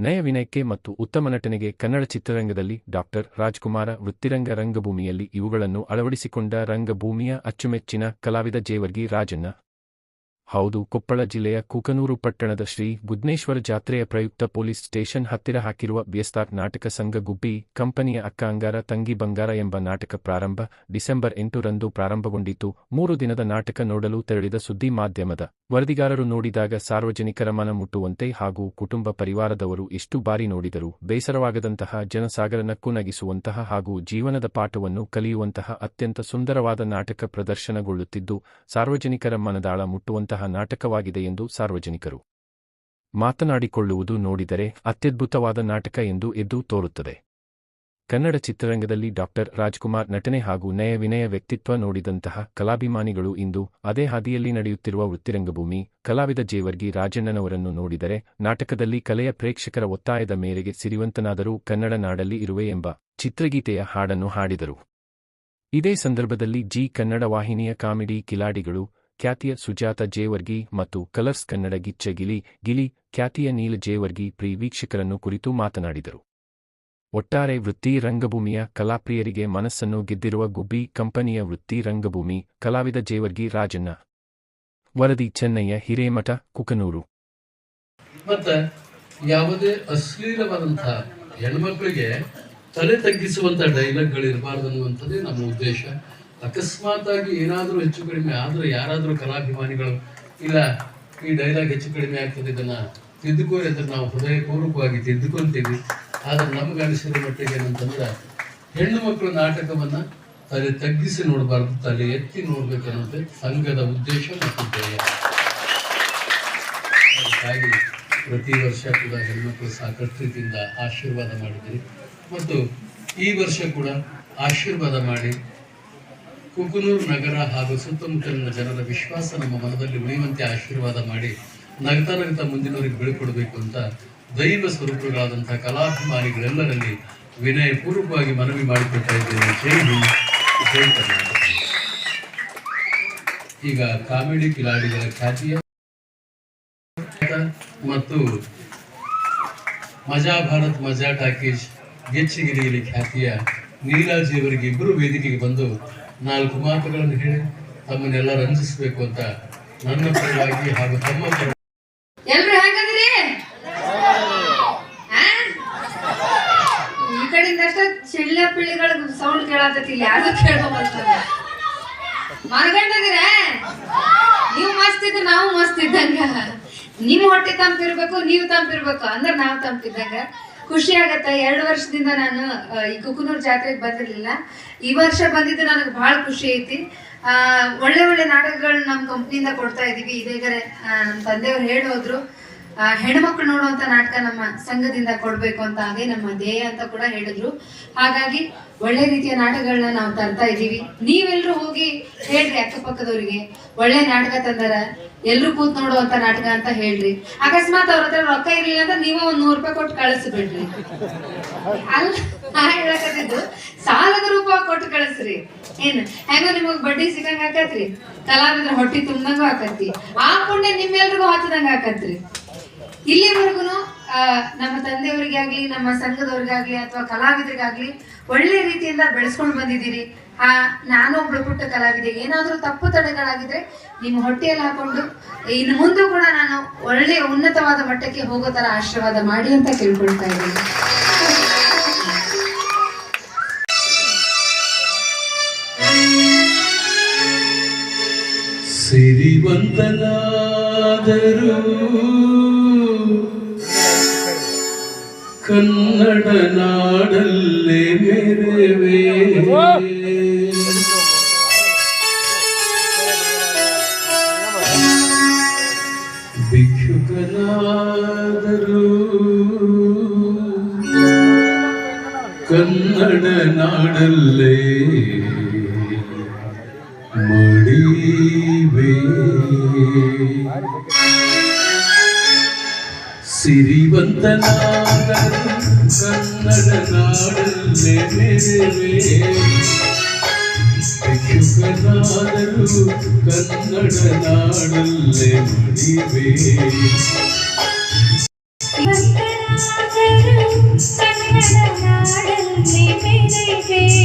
ನಯ ವಿನಯಕ್ಕೆ ಮತ್ತು ಉತ್ತಮ ನಟನೆಗೆ ಕನ್ನಡ ಚಿತ್ರರಂಗದಲ್ಲಿ ಡಾಕ್ಟರ್ ರಾಜ್ಕುಮಾರ ವೃತ್ತಿರಂಗ ರಂಗಭೂಮಿಯಲ್ಲಿ ಇವುಗಳನ್ನು ಅಳವಡಿಸಿಕೊಂಡ ರಂಗಭೂಮಿಯ ಅಚ್ಚುಮೆಚ್ಚಿನ ಕಲಾವಿದ ಜೇವರ್ಗಿ ರಾಜಣ್ಣ. ಹೌದು, ಕೊಪ್ಪಳ ಜಿಲ್ಲೆಯ ಕುಕನೂರು ಪಟ್ಟಣದ ಶ್ರೀ ಬುದ್ನೇಶ್ವರ ಜಾತ್ರೆಯ ಪ್ರಯುಕ್ತ ಪೊಲೀಸ್ ಸ್ಟೇಷನ್ ಹತ್ತಿರ ಹಾಕಿರುವ ವ್ಯಸ್ತಾರ್ ನಾಟಕ ಸಂಘ ಗುಬ್ಬಿ ಕಂಪನಿಯ ಅಕ್ಕ ಅಂಗಾರ ತಂಗಿ ಬಂಗಾರ ಎಂಬ ನಾಟಕ ಪ್ರಾರಂಭ ಡಿಸೆಂಬರ್ ಎಂಟರಂದು ಪ್ರಾರಂಭಗೊಂಡಿತು. ಮೂರು ದಿನದ ನಾಟಕ ನೋಡಲು ತೆರಳಿದ ಸುದ್ದಿ ಮಾಧ್ಯಮದ ವರದಿಗಾರರು ನೋಡಿದಾಗ ಸಾರ್ವಜನಿಕರ ಮನ ಮುಟ್ಟುವಂತೆ ಹಾಗೂ ಕುಟುಂಬ ಪರಿವಾರದವರು ಎಷ್ಟು ಬಾರಿ ನೋಡಿದರು ಬೇಸರವಾಗದಂತಹ ಜನಸಾಗರ ನಕ್ಕು ನಗಿಸುವಂತಹ ಹಾಗೂ ಜೀವನದ ಪಾಠವನ್ನು ಕಲಿಯುವಂತಹ ಅತ್ಯಂತ ಸುಂದರವಾದ ನಾಟಕ ಪ್ರದರ್ಶನಗೊಳ್ಳುತ್ತಿದ್ದು, ಸಾರ್ವಜನಿಕರ ಮನದಾಳ ಮುಟ್ಟುವಂತಹ ನಾಟಕವಾಗಿದೆ ಎಂದು ಸಾರ್ವಜನಿಕರು. ಮಾತನಾಡಿಕೊಳ್ಳುವುದು ನೋಡಿದರೆ ಅತ್ಯದ್ಭುತವಾದ ನಾಟಕ ಎಂದು ಎದ್ದು ತೋರುತ್ತದೆ. ಕನ್ನಡ ಚಿತ್ರರಂಗದಲ್ಲಿ ಡಾಕ್ಟರ್ ರಾಜ್ಕುಮಾರ್ ನಟನೆ ಹಾಗೂ ನಯ ವಿನಯ ವ್ಯಕ್ತಿತ್ವ ನೋಡಿದಂತಹ ಕಲಾಭಿಮಾನಿಗಳು ಇಂದು ಅದೇ ಹಾದಿಯಲ್ಲಿ ನಡೆಯುತ್ತಿರುವ ವೃತ್ತಿರಂಗಭೂಮಿ ಕಲಾವಿದ ಜೇವರ್ಗಿ ರಾಜಣ್ಣನವರನ್ನು ನೋಡಿದರೆ ನಾಟಕದಲ್ಲಿ ಕಲೆಯ ಪ್ರೇಕ್ಷಕರ ಒತ್ತಾಯದ ಮೇರೆಗೆ ಸಿರಿವಂತನಾದರೂ ಕನ್ನಡ ನಾಡಲ್ಲಿ ಇರುವೆ ಎಂಬ ಚಿತ್ರಗೀತೆಯ ಹಾಡನ್ನು ಹಾಡಿದರು. ಇದೇ ಸಂದರ್ಭದಲ್ಲಿ ಜಿ ಕನ್ನಡ ವಾಹಿನಿಯ ಕಾಮಿಡಿ ಕಿಲಾಡಿಗಳು ಖ್ಯಾತಿಯ ಸುಜಾತ ಜೇವರ್ಗಿ ಮತ್ತು ಕಲರ್ಸ್ ಕನ್ನಡ ಗಿಚ್ಚ ಗಿಲಿ ಗಿಲಿ, ಖ್ಯಾತಿಯ ನೀಲ ಜೇವರ್ಗಿ ಪ್ರಿ ವೀಕ್ಷಕರನ್ನು ಕುರಿತು ಮಾತನಾಡಿದರು. ಒಟ್ಟಾರೆ ವೃತ್ತಿ ರಂಗಭೂಮಿಯ ಕಲಾಪ್ರಿಯರಿಗೆ ಮನಸ್ಸನ್ನು ಗೆದ್ದಿರುವ ಗುಬ್ಬಿ ಕಂಪನಿಯ ವೃತ್ತಿ ರಂಗಭೂಮಿ ಕಲಾವಿದ ಜೇವರ್ಗಿ ರಾಜಣ್ಣ. ವರದಿ, ಚೆನ್ನಯ್ಯ, ಹಿರೇಮಠ, ಕುಕನೂರು. ಮತ್ತೆ ಯಾವುದೇ ಅಶ್ಲೀಲವಾದಂತಹ ಹೆಣ್ಮಕ್ಳಿಗೆ ತಲೆ ತಗ್ಗಿಸುವಂತ ಡೈಲಾಗ್ಗಳು ಇರಬಾರ್ದು ಅನ್ನುವಂಥದ್ದೇ ನಮ್ಮ ಉದ್ದೇಶ. ಅಕಸ್ಮಾತ್ ಆಗಿ ಏನಾದರೂ ಹೆಚ್ಚು ಕಡಿಮೆ ಆದರೂ ಯಾರಾದರೂ ಕಲಾಭಿಮಾನಿಗಳು, ಇಲ್ಲ ಈ ಡೈಲಾಗ್ ಹೆಚ್ಚು ಕಡಿಮೆ ಆಗ್ತದೆ ಇದನ್ನು ತಿದ್ದುಕೋರಿ ಅಂತ ನಾವು ಹೃದಯಪೂರ್ವಕವಾಗಿ ತಿದ್ದುಕೊಂತೀವಿ. ಆದರೆ ನಮ್ಗೆ ಅನಿಸಿದ ಮಟ್ಟಿಗೆ ಏನಂತಂದ್ರೆ ಹೆಣ್ಣು ಮಕ್ಕಳ ನಾಟಕವನ್ನು ತಲೆ ತಗ್ಗಿಸಿ ನೋಡಬಾರ್ದು, ತಲೆ ಎತ್ತಿ ನೋಡಬೇಕನ್ನೋದು ಸಂಘದ ಉದ್ದೇಶ ಮತ್ತು ಧ್ಯೇಯ. ಅದಕ್ಕಾಗಿ ಪ್ರತಿ ವರ್ಷ ಕೂಡ ಹೆಣ್ಮಕ್ಳು ಸಾಕಷ್ಟು ಆಶೀರ್ವಾದ ಮಾಡಿದ್ದೀರಿ. ಮತ್ತು ಈ ವರ್ಷ ಕೂಡ ಆಶೀರ್ವಾದ ಮಾಡಿ ಕುಕನೂರು ನಗರ ಹಾಗೂ ಸುತ್ತಮುತ್ತಲಿನ ಜನರ ವಿಶ್ವಾಸ ನಮ್ಮ ಮನದಲ್ಲಿ ಉಳಿಯುವಂತೆ ಆಶೀರ್ವಾದ ಮಾಡಿ ನಗ್ತಾ ನಗ್ತಾ ಮುಂದಿನವರಿಗೆ ಬೀಳ್ಕೊಡಬೇಕು ಅಂತ ದೈವ ಸ್ವರೂಪಗಳಾದಂತಹ ಕಲಾಭಿಮಾನಿಗಳೆಲ್ಲರಲ್ಲಿ ವಿನಯಪೂರ್ವಕವಾಗಿ ಮನವಿ ಮಾಡಿಕೊಳ್ತಾ ಇದ್ದೇನೆ. ಜೈ ಹಿಂದ್. ಜೈ ಕರ್ನಾಟಕ. ಈಗ ಕಾಮಿಡಿ ಕಿಲಾಡಿಗಳ ಖ್ಯಾತಿಯ ಮತ್ತು ಮಜಾ ಭಾರತ್ ಮಜಾ ಟಾಕೀಸ್ ಗೆಚ್ಚಿಗಿರಿಯಲ್ಲಿ ಖ್ಯಾತಿಯ ನೀಲಾಜಿಯವರಿಗೆ ಇಬ್ಬರು ವೇದಿಕೆಗೆ ಬಂದು ನಾಲ್ಕು ಮಾತುಗಳನ್ನು ಹೇಳಿ ತಮ್ಮನ್ನೆಲ್ಲ ರಂಜಿಸಬೇಕು ಅಂತ ನನ್ನ ಪರವಾಗಿ ಹಾಗೂ ತಮ್ಮ ಎಲ್ರು ಹೆಂಗದಿರಿ? ಈ ಕಡೆಯಿಂದ ಅಷ್ಟ ಚಿಳ್ಳ ಪಿಳ್ಳಿಗಳ ಸೌಂಡ್ ಕೇಳತೈತಿ ಯಾರು ಕೇಳೋ ಮನಗಂಡದಿರ ನೀವು ಮಸ್ತ್ ಇದ್ದು ನಾವು ಮಸ್ತ್ ಇದ್ದಂಗ. ನಿಮ್ ಹೊಟ್ಟೆ ತಂಪಿರ್ಬೇಕು, ನೀವು ತಂಪಿರ್ಬೇಕು. ಅಂದ್ರೆ ನಾವು ತಂಪಿದ್ದಂಗ. ಖುಷಿ ಆಗತ್ತೆ. ಎರಡು ವರ್ಷದಿಂದ ನಾನು ಈ ಕುಕನೂರ್ ಜಾತ್ರೆಗೆ ಬಂದಿರಲಿಲ್ಲ. ಈ ವರ್ಷ ಬಂದಿದ್ದು ನನಗೆ ಬಹಳ ಖುಷಿ ಐತಿ. ಒಳ್ಳೆ ಒಳ್ಳೆ ನಾಟಕಗಳನ್ನ ನಮ್ಮ ಕಂಪ್ನಿಯಿಂದ ಕೊಡ್ತಾ ಇದೀವಿ. ಇದೇಗರೆ ನಮ್ಮ ತಂದೆಯವ್ರು ಹೇಳೋದ್ರು ಆ, ಹೆಣ್ಮಕ್ಳು ನೋಡುವಂತ ನಾಟಕ ನಮ್ಮ ಸಂಘದಿಂದ ಕೊಡ್ಬೇಕು ಅಂತ ಅದೇ ನಮ್ಮ ಧ್ಯೇಯ ಅಂತ ಕೂಡ ಹೇಳಿದ್ರು. ಹಾಗಾಗಿ ಒಳ್ಳೆ ರೀತಿಯ ನಾಟಕಗಳನ್ನ ನಾವು ತರ್ತಾ ಇದೀವಿ ನೀವೆಲ್ರೂ ಹೋಗಿ ಹೇಳ್ರಿ ಅಕ್ಕಪಕ್ಕದವ್ರಿಗೆ. ಒಳ್ಳೆ ನಾಟಕ ತಂದಾರ ಎಲ್ರು ಕೂತ್ ನೋಡುವಂತ ನಾಟಕ ಅಂತ ಹೇಳ್ರಿ. ಅಕಸ್ಮಾತ್ ಅವ್ರ ಹತ್ರ ರೊಕ್ಕ ಇರ್ಲಿಲ್ಲ ಅಂದ್ರೆ ನೀವೇ ಒಂದ್ ನೂರ್ ರೂಪಾಯಿ ಕೊಟ್ಟು ಕಳಿಸ್ಬಿಡ್ರಿ. ಅಲ್ಲ ನಾ ಹೇಳಕತ್ತಿದ್ದು ಸಾಲದ ರೂಪ ಕೊಟ್ಟು ಕಳಿಸ್ರಿ. ಏನ್? ಹೆಂಗ ನಿಮಗ್ ಬಡ್ಡಿ ಸಿಗಂಗ ಆಕತ್ರಿ. ಕಲಾವಿದ್ರ ಹೊಟ್ಟಿ ತುಂಬ್ದಂಗ ಆಕತ್ತಿ. ಆ ಪುಣ್ಯ ನಿಮ್ಮೆಲ್ರಿಗೂ ಹಚ್ಚದಂಗ ಆಕತ್ರಿ. ಇಲ್ಲಿವರೆಗೂ ನಮ್ಮ ತಂದೆಯವರಿಗೆ ಆಗ್ಲಿ ನಮ್ಮ ಸಂಘದವ್ರಿಗಾಗ್ಲಿ ಅಥವಾ ಕಲಾವಿದರಿಗಾಗ್ಲಿ ಒಳ್ಳೆ ರೀತಿಯಿಂದ ಬೆಳೆಸ್ಕೊಂಡು ಬಂದಿದ್ದೀರಿ. ಆ ನಾನು ಒಬ್ಳು ಪುಟ್ಟ ಕಲಾವಿದೆ. ಏನಾದರೂ ತಪ್ಪು ತಡೆಗಳಾಗಿದ್ರೆ ನಿಮ್ಮ ಹೊಟ್ಟೆಯಲ್ಲಿ ಹಾಕೊಂಡು, ಇನ್ನು ಮುಂದೆ ಕೂಡ ನಾನು ಒಳ್ಳೆ ಉನ್ನತವಾದ ಮಟ್ಟಕ್ಕೆ ಹೋಗೋ ತರ ಆಶೀರ್ವಾದ ಮಾಡಿ ಅಂತ ಕೇಳ್ಕೊಳ್ತಾ ಇದ್ದೀನಿ. ಸಿರಿವಂತನಾದರೂ ಕನ್ನಡ ನಾಡಲ್ಲೇ ಮೇರೆವೆ ಭಿಕ್ಷುಕನಾದರೂ ಕನ್ನಡ ನಾಡಲ್ಲೇ ಮಡಿವೆ ಸಿರಿವಂತನಾಗಲು ಕನ್ನಡ ನಾಡಲ್ಲೇ ಯುಗನಾದರು ಕನ್ನಡ ನಾಡಲ್ಲೇ ಮಡಿವೆ ಕನ್ನಡ ನಾಡಲ್ಲೇ ಮೆರೆವೆ